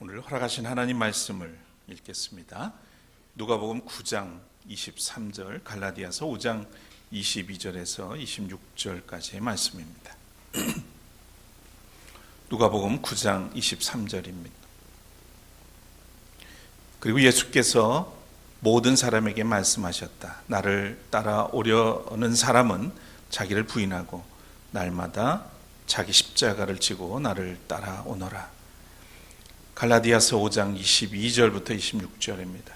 오늘 허락하신 하나님 말씀을 읽겠습니다. 누가복음 9장 23절, 갈라디아서 5장 22절에서 26절까지의 말씀입니다. 누가복음 9장 23절입니다. 그리고 예수께서 모든 사람에게 말씀하셨다. 나를 따라오려는 사람은 자기를 부인하고 날마다 자기 십자가를 지고 나를 따라오너라. 갈라디아서 5장 22절부터 26절입니다.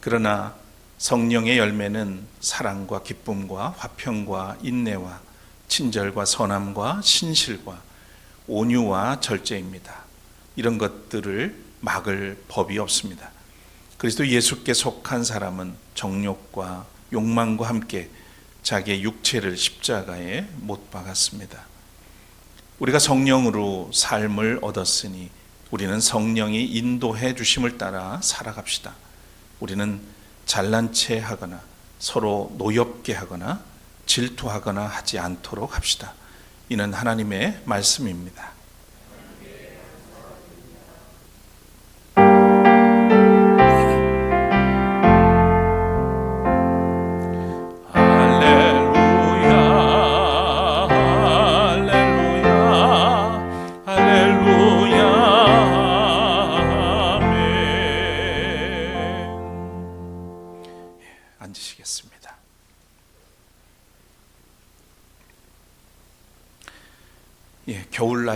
그러나 성령의 열매는 사랑과 기쁨과 화평과 인내와 친절과 선함과 신실과 온유와 절제입니다. 이런 것들을 막을 법이 없습니다. 그리스도 예수께 속한 사람은 정욕과 욕망과 함께 자기의 육체를 십자가에 못 박았습니다. 우리가 성령으로 삶을 얻었으니 우리는 성령이 인도해 주심을 따라 살아갑시다. 우리는 잘난 체 하거나 서로 노엽게 하거나 질투하거나 하지 않도록 합시다. 이는 하나님의 말씀입니다.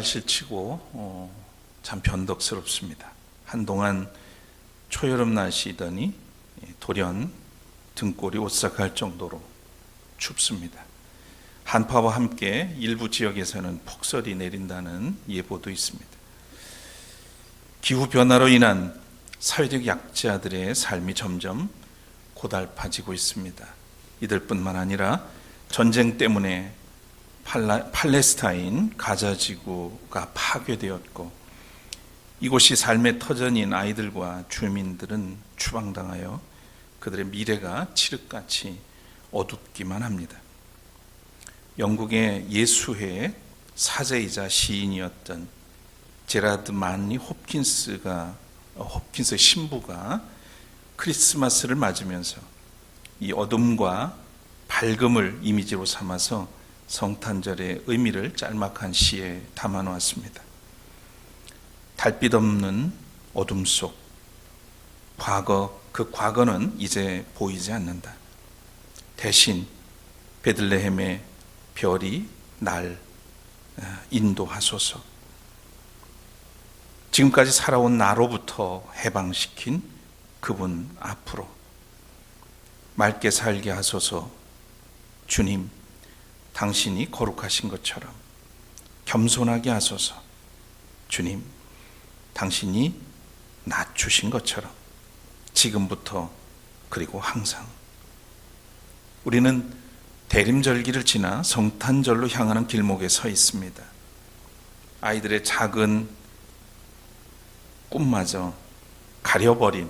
날씨치고 어, 참 변덕스럽습니다. 한동안 초여름 날씨더니 예, 돌연 등골이 오싹할 정도로 춥습니다. 한파와 함께 일부 지역에서는 폭설이 내린다는 예보도 있습니다. 기후 변화로 인한 사회적 약자들의 삶이 점점 고달파지고 있습니다. 이들뿐만 아니라 전쟁 때문에 팔라, 팔레스타인 가자 지구가 파괴되었고 이곳이 삶의 터전인 아이들과 주민들은 추방당하여 그들의 미래가 칠흑같이 어둡기만 합니다. 영국의 예수회의 사제이자 시인이었던 제라드 만리 홉킨스가 어, 홉킨스 신부가 크리스마스를 맞으면서 이 어둠과 밝음을 이미지로 삼아서 성탄절의 의미를 짤막한 시에 담아 놓았습니다. 달빛 없는 어둠 속 과거 그 과거는 이제 보이지 않는다. 대신 베들레헴의 별이 날 어, 인도하소서. 지금까지 살아온 나로부터 해방시킨 그분 앞으로 맑게 살게 하소서. 주님, 당신이 거룩하신 것처럼 겸손하게 하소서. 주님, 당신이 낮추신 것처럼 지금부터 그리고 항상 우리는 대림절기를 지나 성탄절로 향하는 길목에 서 있습니다. 아이들의 작은 꿈마저 가려버린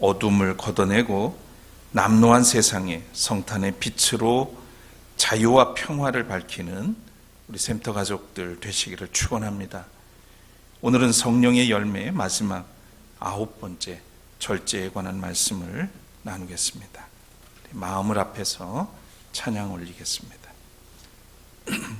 어둠을 걷어내고 남노한 세상에 성탄의 빛으로 자유와 평화를 밝히는 우리 샘터 가족들 되시기를 축원합니다. 오늘은 성령의 열매의 마지막 아홉 번째 절제에 관한 말씀을 나누겠습니다. 마음을 앞에서 찬양 올리겠습니다.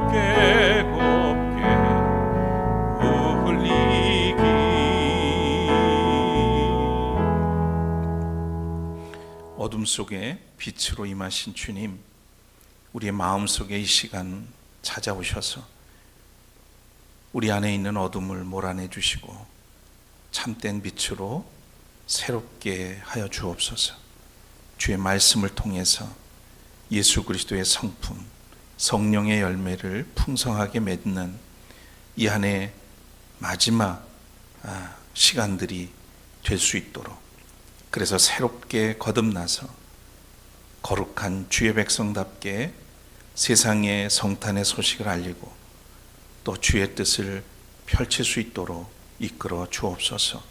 곱게 곱게 울리기 어둠 속에 빛으로 임하신 주님 우리의 마음 속에 이 시간 찾아오셔서 우리 안에 있는 어둠을 몰아내 주시고 참된 빛으로 새롭게 하여 주옵소서. 주의 말씀을 통해서 예수 그리스도의 성품, 성령의 열매를 풍성하게 맺는 이 한해 마지막 아, 시간들이 될 수 있도록 그래서 새롭게 거듭나서 거룩한 주의 백성답게 세상의 성탄의 소식을 알리고 또 주의 뜻을 펼칠 수 있도록 이끌어 주옵소서.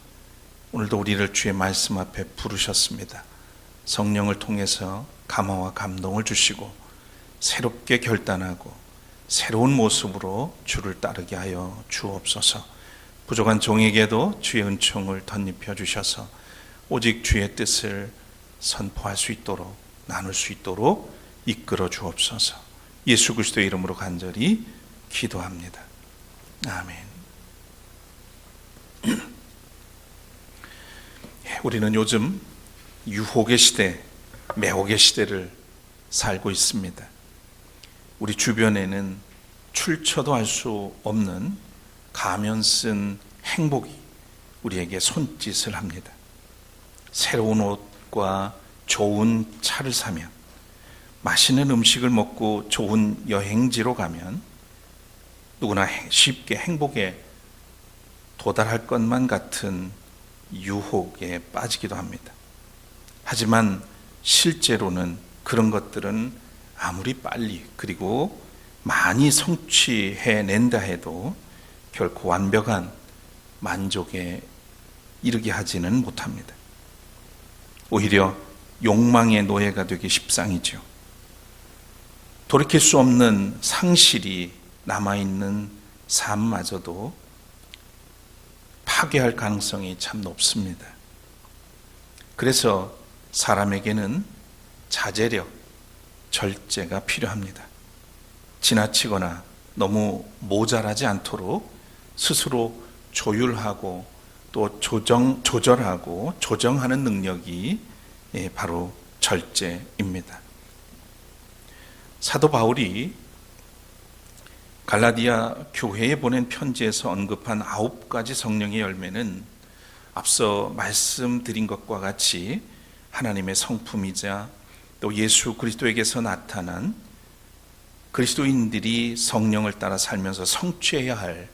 오늘도 우리를 주의 말씀 앞에 부르셨습니다. 성령을 통해서 감화와 감동을 주시고 새롭게 결단하고 새로운 모습으로 주를 따르게 하여 주옵소서. 부족한 종에게도 주의 은총을 덧입혀 주셔서 오직 주의 뜻을 선포할 수 있도록 나눌 수 있도록 이끌어 주옵소서. 예수 그리스도의 이름으로 간절히 기도합니다. 아멘. 예, 우리는 요즘 유혹의 시대, 매혹의 시대를 살고 있습니다. 우리 주변에는 출처도 알 수 없는 가면 쓴 행복이 우리에게 손짓을 합니다. 새로운 옷과 좋은 차를 사면, 맛있는 음식을 먹고 좋은 여행지로 가면 누구나 쉽게 행복에 도달할 것만 같은 유혹에 빠지기도 합니다. 하지만 실제로는 그런 것들은 아무리 빨리 그리고 많이 성취해 낸다 해도 결코 완벽한 만족에 이르게 하지는 못합니다. 오히려 욕망의 노예가 되기 십상이죠. 돌이킬 수 없는 상실이 남아있는 삶마저도 파괴할 가능성이 참 높습니다. 그래서 사람에게는 자제력, 절제가 필요합니다. 지나치거나 너무 모자라지 않도록 스스로 조율하고 또 조정, 조절하고 조정하는 능력이 예, 바로 절제입니다. 사도 바울이 갈라디아 교회에 보낸 편지에서 언급한 아홉 가지 성령의 열매는 앞서 말씀드린 것과 같이 하나님의 성품이자 또 예수 그리스도에게서 나타난 그리스도인들이 성령을 따라 살면서 성취해야 할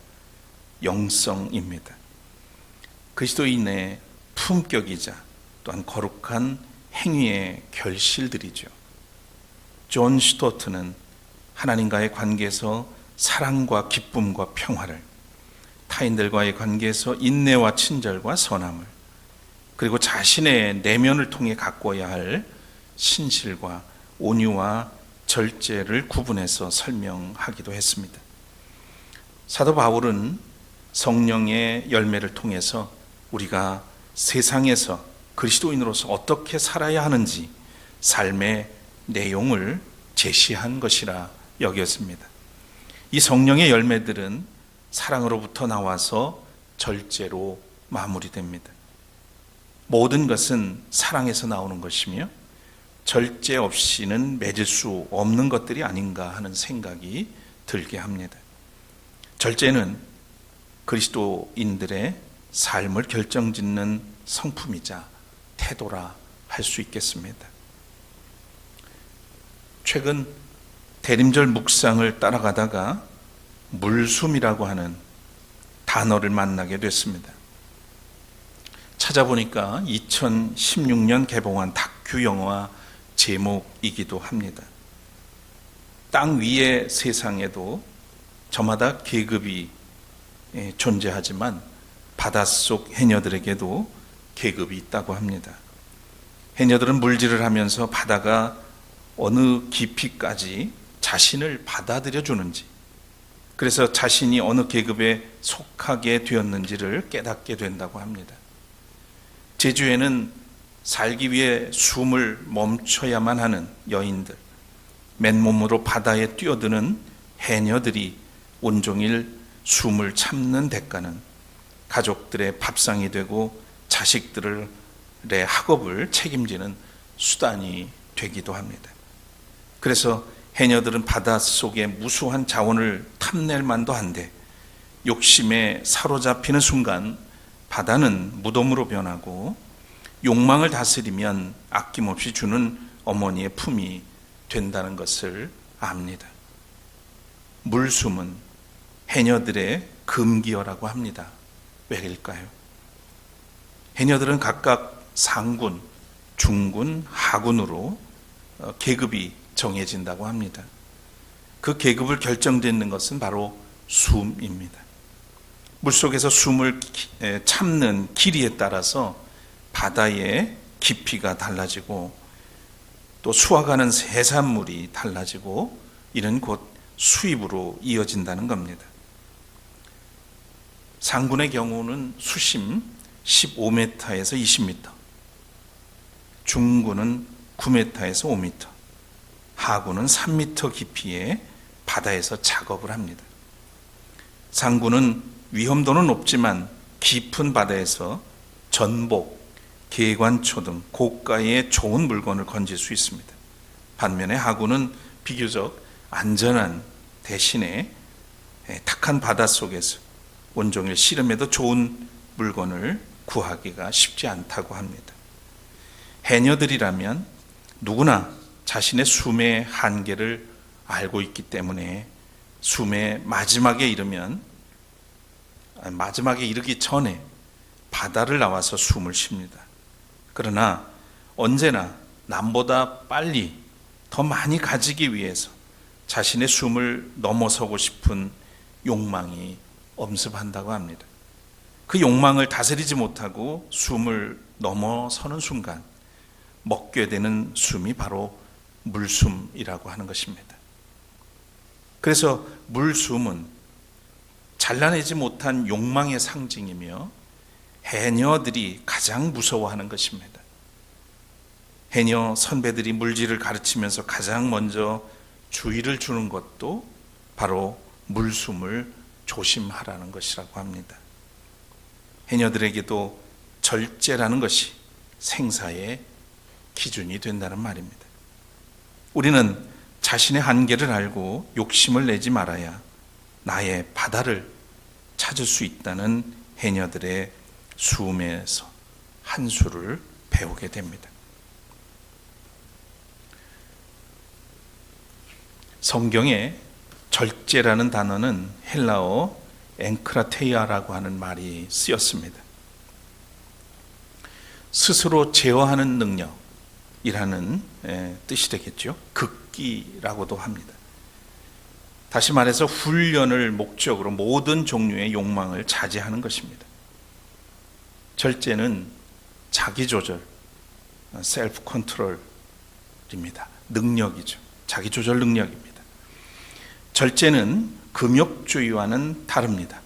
영성입니다. 그리스도인의 품격이자 또한 거룩한 행위의 결실들이죠. 존 스토트는 하나님과의 관계에서 사랑과 기쁨과 평화를 타인들과의 관계에서 인내와 친절과 선함을 그리고 자신의 내면을 통해 가꿔야 할 신실과 온유와 절제를 구분해서 설명하기도 했습니다. 사도 바울은 성령의 열매를 통해서 우리가 세상에서 그리스도인으로서 어떻게 살아야 하는지 삶의 내용을 제시한 것이라 여겼습니다. 이 성령의 열매들은 사랑으로부터 나와서 절제로 마무리됩니다. 모든 것은 사랑에서 나오는 것이며 절제 없이는 맺을 수 없는 것들이 아닌가 하는 생각이 들게 합니다. 절제는 그리스도인들의 삶을 결정짓는 성품이자 태도라 할 수 있겠습니다. 최근 대림절 묵상을 따라가다가 물숨이라고 하는 단어를 만나게 됐습니다. 찾아보니까 2016년 개봉한 다큐 영화 제목이기도 합니다. 땅 위의 세상에도 저마다 계급이 예, 존재하지만 바닷속 해녀들에게도 계급이 있다고 합니다. 해녀들은 물질을 하면서 바다가 어느 깊이까지 자신을 받아들여 주는지, 그래서 자신이 어느 계급에 속하게 되었는지를 깨닫게 된다고 합니다. 제주에는 살기 위해 숨을 멈춰야만 하는 여인들, 맨몸으로 바다에 뛰어드는 해녀들이 온종일 숨을 참는 대가는 가족들의 밥상이 되고 자식들의 학업을 책임지는 수단이 되기도 합니다. 그래서 해녀들은 바닷속의 무수한 자원을 탐낼 만도 한데 욕심에 사로잡히는 순간 바다는 무덤으로 변하고 욕망을 다스리면 아낌없이 주는 어머니의 품이 된다는 것을 압니다. 물숨은 해녀들의 금기어라고 합니다. 왜일까요? 해녀들은 각각 상군, 중군, 하군으로 어, 계급이 정해진다고 합니다. 그 계급을 결정짓는 것은 바로 숨입니다. 물속에서 숨을 참는 길이에 따라서 바다의 깊이가 달라지고 또 수확하는 해산물이 달라지고 이는 곧 수입으로 이어진다는 겁니다. 상군의 경우는 수심 15m에서 20m, 중군은 9m에서 5m, 하군은 3m 깊이의 바다에서 작업을 합니다. 상군은 위험도는 높지만 깊은 바다에서 전복, 개관초 등 고가의 좋은 물건을 건질 수 있습니다. 반면에 하군은 비교적 안전한 대신에 예, 탁한 바다 속에서 온종일 씨름에도 좋은 물건을 구하기가 쉽지 않다고 합니다. 해녀들이라면 누구나 자신의 숨의 한계를 알고 있기 때문에 숨의 마지막에 이르면 아니, 마지막에 이르기 전에 바다를 나와서 숨을 쉽니다. 그러나 언제나 남보다 빨리 더 많이 가지기 위해서 자신의 숨을 넘어서고 싶은 욕망이 엄습한다고 합니다. 그 욕망을 다스리지 못하고 숨을 넘어서는 순간 먹게 되는 숨이 바로 물숨이라고 하는 것입니다. 그래서 물숨은 잘라내지 못한 욕망의 상징이며 해녀들이 가장 무서워하는 것입니다. 해녀 선배들이 물질을 가르치면서 가장 먼저 주의를 주는 것도 바로 물숨을 조심하라는 것이라고 합니다. 해녀들에게도 절제라는 것이 생사의 기준이 된다는 말입니다. 우리는 자신의 한계를 알고 욕심을 내지 말아야 나의 바다를 찾을 수 있다는 해녀들의 수음에서 한 수를 배우게 됩니다. 성경에 절제라는 단어는 헬라어 앵크라테이아라고 하는 말이 쓰였습니다. 스스로 제어하는 능력이라는 에, 뜻이 되겠죠. 극기라고도 합니다. 다시 말해서 훈련을 목적으로 모든 종류의 욕망을 자제하는 것입니다. 절제는 자기 조절, 셀프 컨트롤입니다. 능력이죠. 자기 조절 능력입니다. 절제는 금욕주의와는 다릅니다.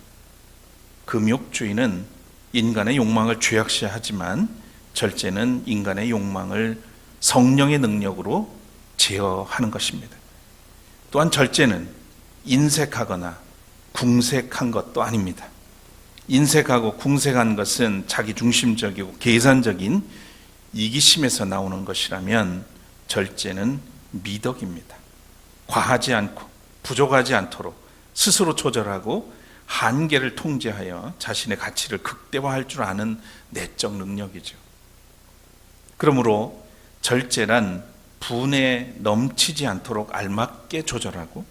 금욕주의는 인간의 욕망을 죄악시하지만 절제는 인간의 욕망을 성령의 능력으로 제어하는 것입니다. 또한 절제는 인색하거나 궁색한 것도 아닙니다. 인색하고 궁색한 것은 자기 중심적이고 계산적인 이기심에서 나오는 것이라면 절제는 미덕입니다. 과하지 않고 부족하지 않도록 스스로 조절하고 한계를 통제하여 자신의 가치를 극대화할 줄 아는 내적 능력이죠. 그러므로 절제란 분에 넘치지 않도록 알맞게 조절하고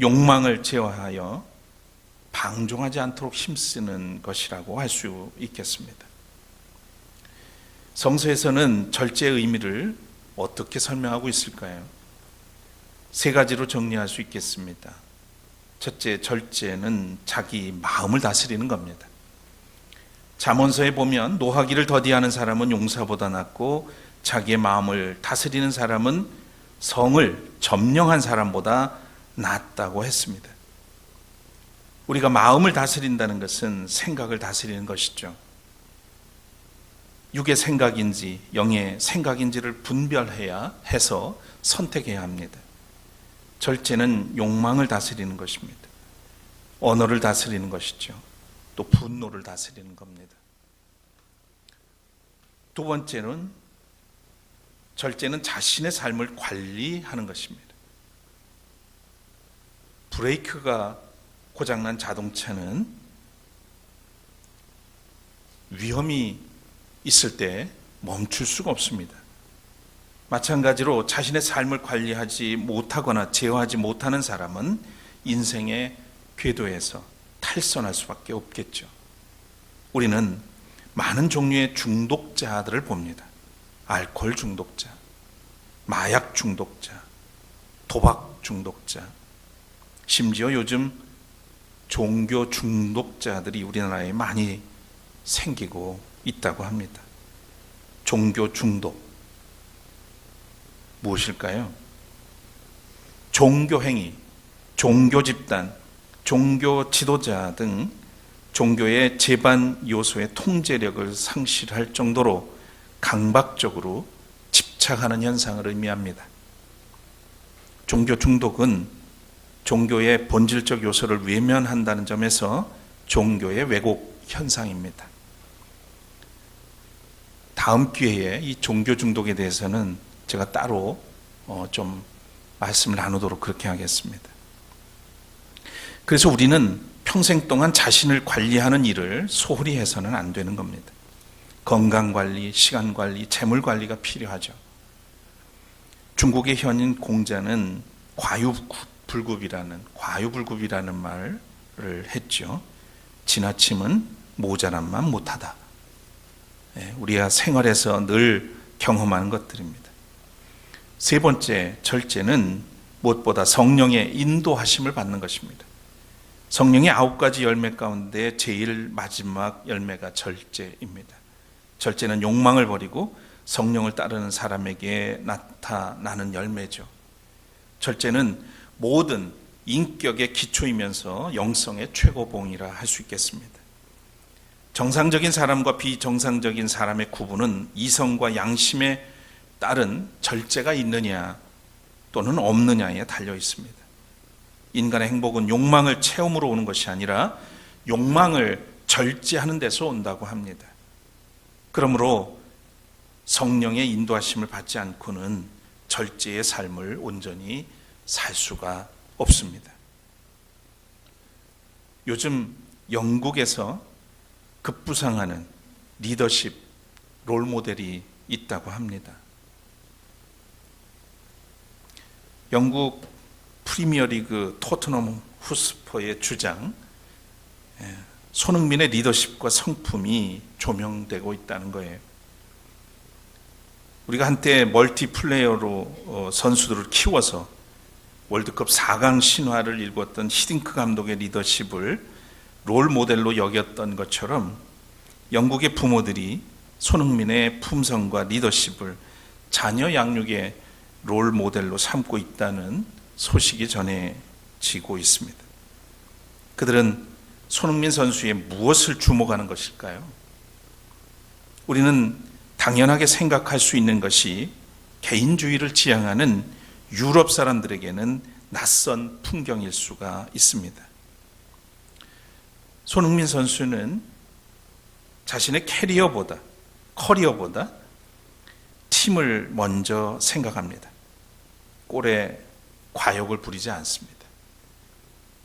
욕망을 제어하여 방종하지 않도록 힘쓰는 것이라고 할 수 있겠습니다. 성서에서는 절제의 의미를 어떻게 설명하고 있을까요? 세 가지로 정리할 수 있겠습니다. 첫째, 절제는 자기 마음을 다스리는 겁니다. 잠언서에 보면 노하기를 더디하는 사람은 용사보다 낫고 자기의 마음을 다스리는 사람은 성을 점령한 사람보다 낫다고 했습니다. 우리가 마음을 다스린다는 것은 생각을 다스리는 것이죠. 육의 생각인지 영의 생각인지를 분별해야 해서 선택해야 합니다. 절제는 욕망을 다스리는 것입니다. 언어를 다스리는 것이죠. 또 분노를 다스리는 겁니다. 두 번째는 절제는 자신의 삶을 관리하는 것입니다. 브레이크가 고장난 자동차는 위험이 있을 때 멈출 수가 없습니다. 마찬가지로 자신의 삶을 관리하지 못하거나 제어하지 못하는 사람은 인생의 궤도에서 탈선할 수밖에 없겠죠. 우리는 많은 종류의 중독자들을 봅니다. 알코올 중독자, 마약 중독자, 도박 중독자, 심지어 요즘 종교 중독자들이 우리나라에 많이 생기고 있다고 합니다. 종교 중독. 무엇일까요? 종교 행위, 종교 집단, 종교 지도자 등 종교의 제반 요소의 통제력을 상실할 정도로 강박적으로 집착하는 현상을 의미합니다. 종교 중독은 종교의 본질적 요소를 외면한다는 점에서 종교의 왜곡 현상입니다. 다음 기회에 이 종교 중독에 대해서는 제가 따로 어, 좀 말씀을 나누도록 그렇게 하겠습니다. 그래서 우리는 평생 동안 자신을 관리하는 일을 소홀히 해서는 안 되는 겁니다. 건강 관리, 시간 관리, 재물 관리가 필요하죠. 중국의 현인 공자는 과유 불급이라는 과유불급이라는 말을 했죠. 지나침은 모자란만 못하다. 예, 우리가 생활에서 늘 경험하는 것들입니다. 세 번째 절제는 무엇보다 성령의 인도하심을 받는 것입니다. 성령의 아홉 가지 열매 가운데 제일 마지막 열매가 절제입니다. 절제는 욕망을 버리고 성령을 따르는 사람에게 나타나는 열매죠. 절제는 모든 인격의 기초이면서 영성의 최고봉이라 할 수 있겠습니다. 정상적인 사람과 비정상적인 사람의 구분은 이성과 양심에 따른 절제가 있느냐 또는 없느냐에 달려 있습니다. 인간의 행복은 욕망을 체험으로 오는 것이 아니라 욕망을 절제하는 데서 온다고 합니다. 그러므로 성령의 인도하심을 받지 않고는 절제의 삶을 온전히 살 수가 없습니다. 요즘 영국에서 급부상하는 리더십 롤 모델이 있다고 합니다. 영국 프리미어리그 토트넘 후스퍼의 주장 예, 손흥민의 리더십과 성품이 조명되고 있다는 거예요. 우리가 한때 멀티플레이어로 어, 선수들을 키워서 월드컵 4강 신화를 일궜던 히딩크 감독의 리더십을 롤 모델로 여겼던 것처럼 영국의 부모들이 손흥민의 품성과 리더십을 자녀 양육의 롤 모델로 삼고 있다는 소식이 전해지고 있습니다. 그들은 손흥민 선수의 무엇을 주목하는 것일까요? 우리는 당연하게 생각할 수 있는 것이 개인주의를 지향하는 유럽 사람들에게는 낯선 풍경일 수가 있습니다. 손흥민 선수는 자신의 캐리어보다, 커리어보다 팀을 먼저 생각합니다. 골에 과욕을 부리지 않습니다.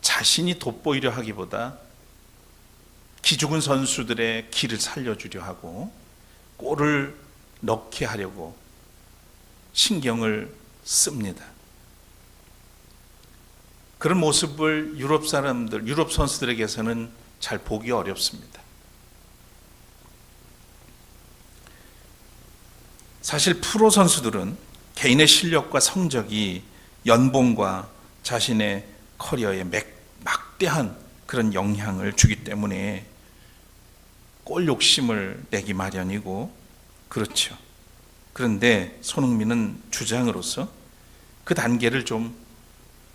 자신이 돋보이려 하기보다 기죽은 선수들의 길을 살려주려 하고 골을 넣게 하려고 신경을 씁니다. 그런 모습을 유럽 사람들, 유럽 선수들에게서는 잘 보기 어렵습니다. 사실 프로 선수들은 개인의 실력과 성적이 연봉과 자신의 커리어에 막대한 그런 영향을 주기 때문에 꼴 욕심을 내기 마련이고 그렇죠. 그런데 손흥민은 주장으로서 그 단계를 좀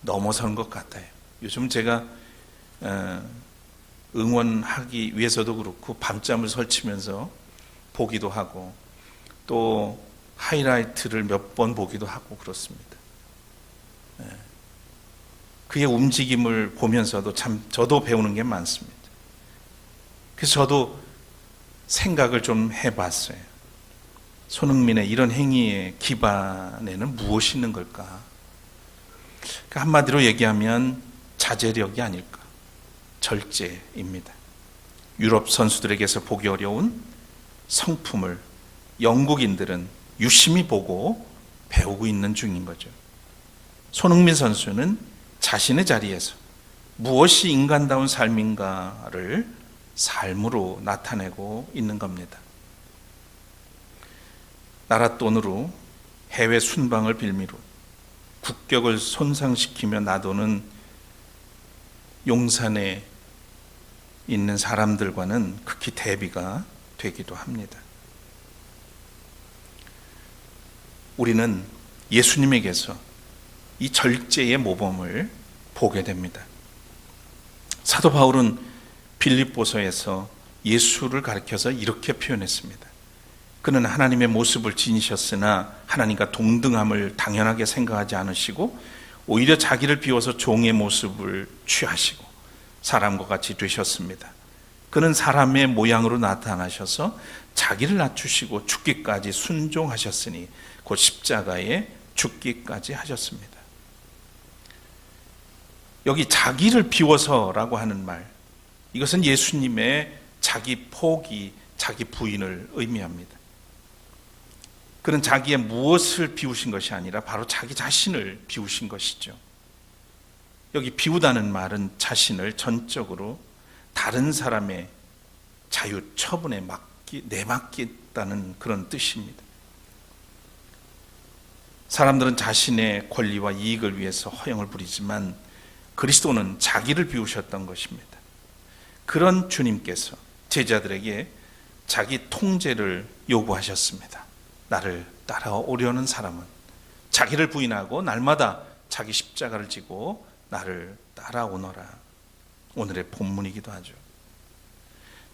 넘어선 것 같아요. 요즘 제가 어, 응원하기 위해서도 그렇고 밤잠을 설치면서 보기도 하고 또 하이라이트를 몇 번 보기도 하고 그렇습니다. 예. 그의 움직임을 보면서도 참 저도 배우는 게 많습니다. 그래서 저도 생각을 좀 해봤어요. 손흥민의 이런 행위의 기반에는 무엇이 있는 걸까? 그러니까 한마디로 얘기하면 자제력이 아닐까. 절제입니다. 유럽 선수들에게서 보기 어려운 성품을 영국인들은 유심히 보고 배우고 있는 중인 거죠. 손흥민 선수는 자신의 자리에서 무엇이 인간다운 삶인가를 삶으로 나타내고 있는 겁니다. 나라 돈으로 해외 순방을 빌미로 국격을 손상시키며 놔두는 용산에 있는 사람들과는 극히 대비가 되기도 합니다. 우리는 예수님에게서 이 절제의 모범을 보게 됩니다. 사도 바울은 빌립보서에서 예수를 가리켜서 이렇게 표현했습니다. 그는 하나님의 모습을 지니셨으나 하나님과 동등함을 당연하게 생각하지 않으시고 오히려 자기를 비워서 종의 모습을 취하시고 사람과 같이 되셨습니다. 그는 사람의 모양으로 나타나셔서 자기를 낮추시고 죽기까지 순종하셨으니 곧 십자가에 죽기까지 하셨습니다. 여기 자기를 비워서라고 하는 말, 이것은 예수님의 자기 포기, 자기 부인을 의미합니다. 그는 자기의 무엇을 비우신 것이 아니라 바로 자기 자신을 비우신 것이죠. 여기 비우다는 말은 자신을 전적으로 다른 사람의 자유 처분에 맡기, 내맡겠다는 그런 뜻입니다. 사람들은 자신의 권리와 이익을 위해서 허영을 부리지만 그리스도는 자기를 비우셨던 것입니다. 그런 주님께서 제자들에게 자기 통제를 요구하셨습니다. 나를 따라오려는 사람은 자기를 부인하고 날마다 자기 십자가를 지고 나를 따라오너라. 오늘의 본문이기도 하죠.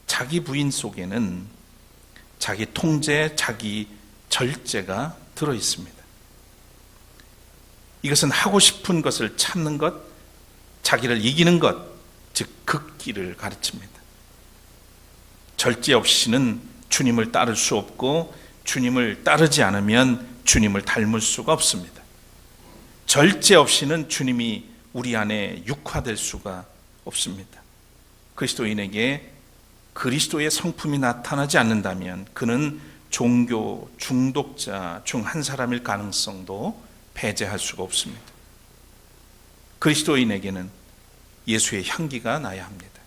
자기 부인 속에는 자기 통제, 자기 절제가 들어 있습니다. 이것은 하고 싶은 것을 참는 것, 자기를 이기는 것, 즉 극기를 가르칩니다. 절제 없이는 주님을 따를 수 없고 주님을 따르지 않으면 주님을 닮을 수가 없습니다. 절제 없이는 주님이 우리 안에 육화될 수가 없습니다. 그리스도인에게 그리스도의 성품이 나타나지 않는다면 그는 종교 중독자 중 한 사람일 가능성도 배제할 수가 없습니다. 그리스도인에게는 예수의 향기가 나야 합니다.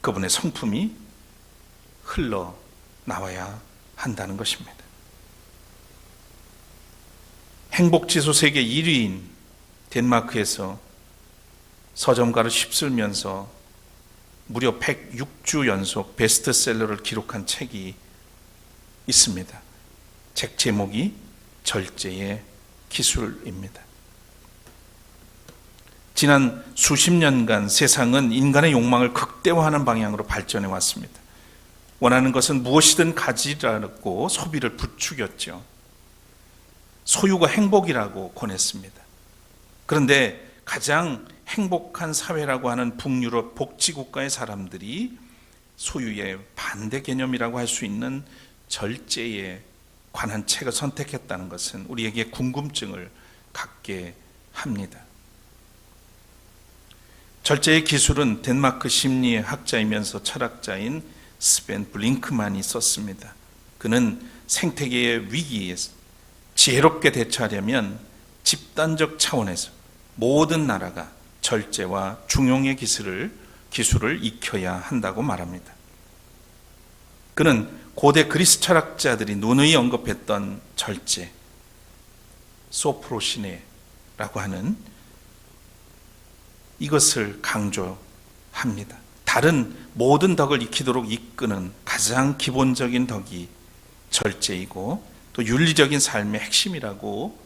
그분의 성품이 흘러 나와야 한다는 것입니다. 행복지수 세계 1위인 덴마크에서 서점가를 휩쓸면서 무려 106주 연속 베스트셀러를 기록한 책이 있습니다. 책 제목이 절제의 기술입니다. 지난 수십 년간 세상은 인간의 욕망을 극대화하는 방향으로 발전해 왔습니다. 원하는 것은 무엇이든 가지라고 소비를 부추겼죠. 소유가 행복이라고 권했습니다. 그런데 가장 행복한 사회라고 하는 북유럽 복지국가의 사람들이 소유의 반대 개념이라고 할 수 있는 절제에 관한 책을 선택했다는 것은 우리에게 궁금증을 갖게 합니다. 절제의 기술은 덴마크 심리학자이면서 철학자인 스벤 블링크만이 썼습니다. 그는 생태계의 위기에 지혜롭게 대처하려면 집단적 차원에서 모든 나라가 절제와 중용의 기술을 기술을 익혀야 한다고 말합니다. 그는 고대 그리스 철학자들이 누누이 언급했던 절제, 소프로시네라고 하는 이것을 강조합니다. 다른 모든 덕을 익히도록 이끄는 가장 기본적인 덕이 절제이고 또 윤리적인 삶의 핵심이라고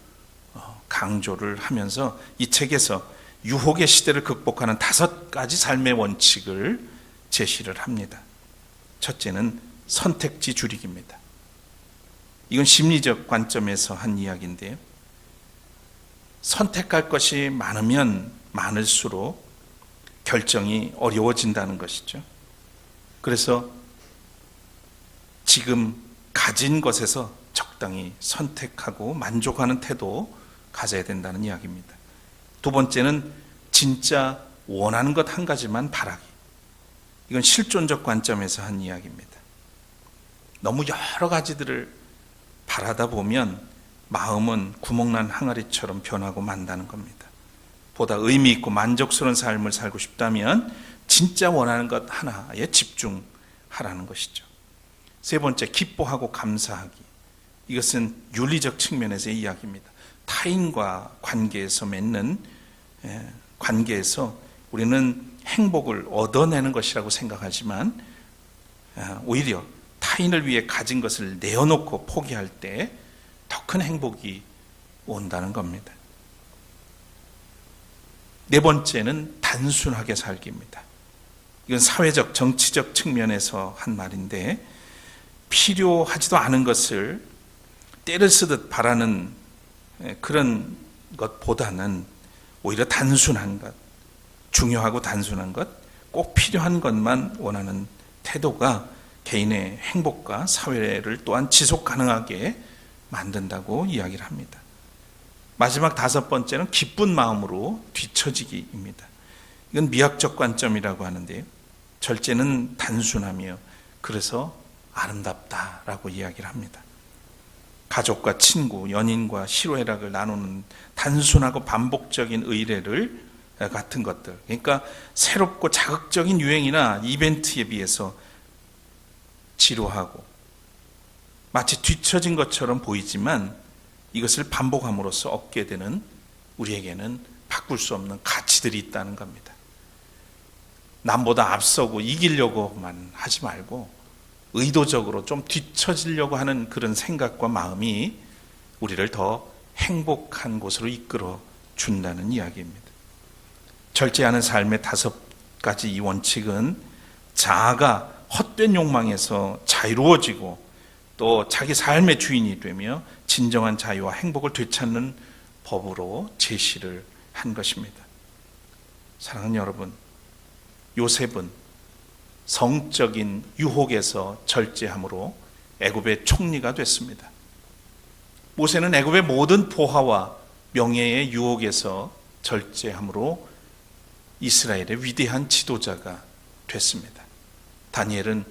어, 강조를 하면서 이 책에서 유혹의 시대를 극복하는 다섯 가지 삶의 원칙을 제시를 합니다. 첫째는 선택지 줄이기입니다. 이건 심리적 관점에서 한 이야기인데요. 선택할 것이 많으면 많을수록 결정이 어려워진다는 것이죠. 그래서 지금 가진 것에서 적당히 선택하고 만족하는 태도 가져야 된다는 이야기입니다. 두 번째는 진짜 원하는 것 한 가지만 바라기. 이건 실존적 관점에서 한 이야기입니다. 너무 여러 가지들을 바라다 보면 마음은 구멍난 항아리처럼 변하고 만다는 겁니다. 보다 의미 있고 만족스러운 삶을 살고 싶다면 진짜 원하는 것 하나에 집중하라는 것이죠. 세 번째, 기뻐하고 감사하기. 이것은 윤리적 측면에서의 이야기입니다. 타인과 관계에서 맺는 예, 관계에서 우리는 행복을 얻어내는 것이라고 생각하지만 아, 오히려 타인을 위해 가진 것을 내어놓고 포기할 때 더 큰 행복이 온다는 겁니다. 네 번째는 단순하게 살기입니다. 이건 사회적, 정치적 측면에서 한 말인데 필요하지도 않은 것을 때를 쓰듯 바라는 예, 그런 것보다는 오히려 단순한 것, 중요하고 단순한 것, 꼭 필요한 것만 원하는 태도가 개인의 행복과 사회를 또한 지속 가능하게 만든다고 이야기를 합니다. 마지막 다섯 번째는 기쁜 마음으로 뒤처지기입니다. 이건 미학적 관점이라고 하는데요. 절제는 단순하며 그래서 아름답다라고 이야기를 합니다. 가족과 친구, 연인과 희로애락을 나누는 단순하고 반복적인 의례를 같은 것들. 그러니까 새롭고 자극적인 유행이나 이벤트에 비해서 지루하고 마치 뒤처진 것처럼 보이지만 이것을 반복함으로써 얻게 되는 우리에게는 바꿀 수 없는 가치들이 있다는 겁니다. 남보다 앞서고 이기려고만 하지 말고 의도적으로 좀 뒤처지려고 하는 그런 생각과 마음이 우리를 더 행복한 곳으로 이끌어 준다는 이야기입니다. 절제하는 삶의 다섯 가지 이 원칙은 자아가 헛된 욕망에서 자유로워지고 또 자기 삶의 주인이 되며 진정한 자유와 행복을 되찾는 법으로 제시를 한 것입니다. 사랑하는 여러분, 요셉은 성적인 유혹에서 절제함으로 애굽의 총리가 됐습니다. 모세는 애굽의 모든 보화와 명예의 유혹에서 절제함으로 이스라엘의 위대한 지도자가 됐습니다. 다니엘은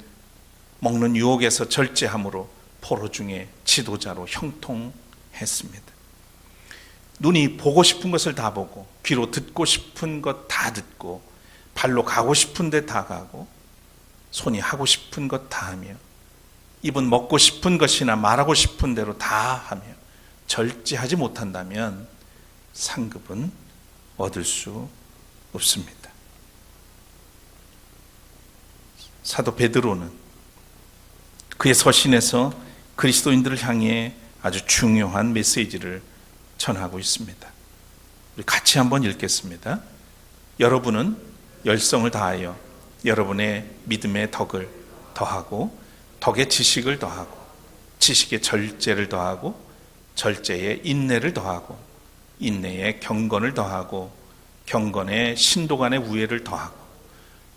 먹는 유혹에서 절제함으로 포로 중에 지도자로 형통했습니다. 눈이 보고 싶은 것을 다 보고 귀로 듣고 싶은 것 다 듣고 발로 가고 싶은 데 다 가고 손이 하고 싶은 것 다 하며 입은 먹고 싶은 것이나 말하고 싶은 대로 다 하며 절제하지 못한다면 상급은 얻을 수 없습니다. 사도 베드로는 그의 서신에서 그리스도인들을 향해 아주 중요한 메시지를 전하고 있습니다. 우리 같이 한번 읽겠습니다. 여러분은 열성을 다하여 여러분의 믿음의 덕을 더하고 덕의 지식을 더하고 지식의 절제를 더하고 절제의 인내를 더하고 인내의 경건을 더하고 경건의 신도간의 우애를 더하고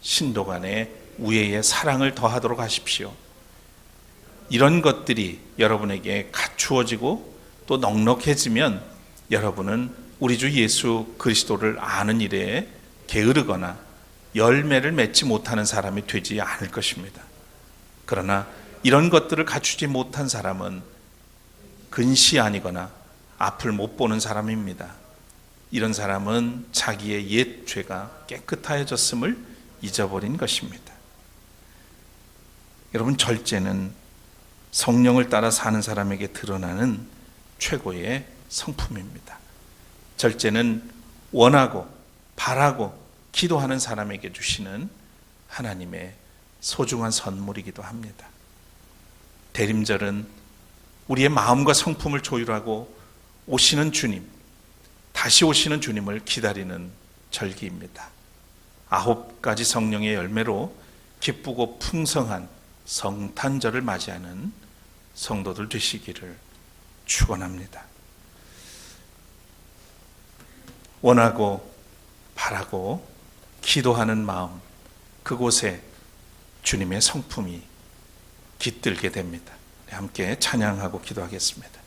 신도간의 우애의 사랑을 더하도록 하십시오. 이런 것들이 여러분에게 갖추어지고 또 넉넉해지면 여러분은 우리 주 예수 그리스도를 아는 일에 게으르거나 열매를 맺지 못하는 사람이 되지 않을 것입니다. 그러나 이런 것들을 갖추지 못한 사람은 근시 아니거나 앞을 못 보는 사람입니다. 이런 사람은 자기의 옛 죄가 깨끗하여졌음을 잊어버린 것입니다. 여러분, 절제는 성령을 따라 사는 사람에게 드러나는 최고의 성품입니다. 절제는 원하고 바라고 기도하는 사람에게 주시는 하나님의 소중한 선물이기도 합니다. 대림절은 우리의 마음과 성품을 조율하고 오시는 주님, 다시 오시는 주님을 기다리는 절기입니다. 아홉 가지 성령의 열매로 기쁘고 풍성한 성탄절을 맞이하는 성도들 되시기를 축원합니다. 원하고 바라고 기도하는 마음 그곳에 주님의 성품이 깃들게 됩니다. 함께 찬양하고 기도하겠습니다.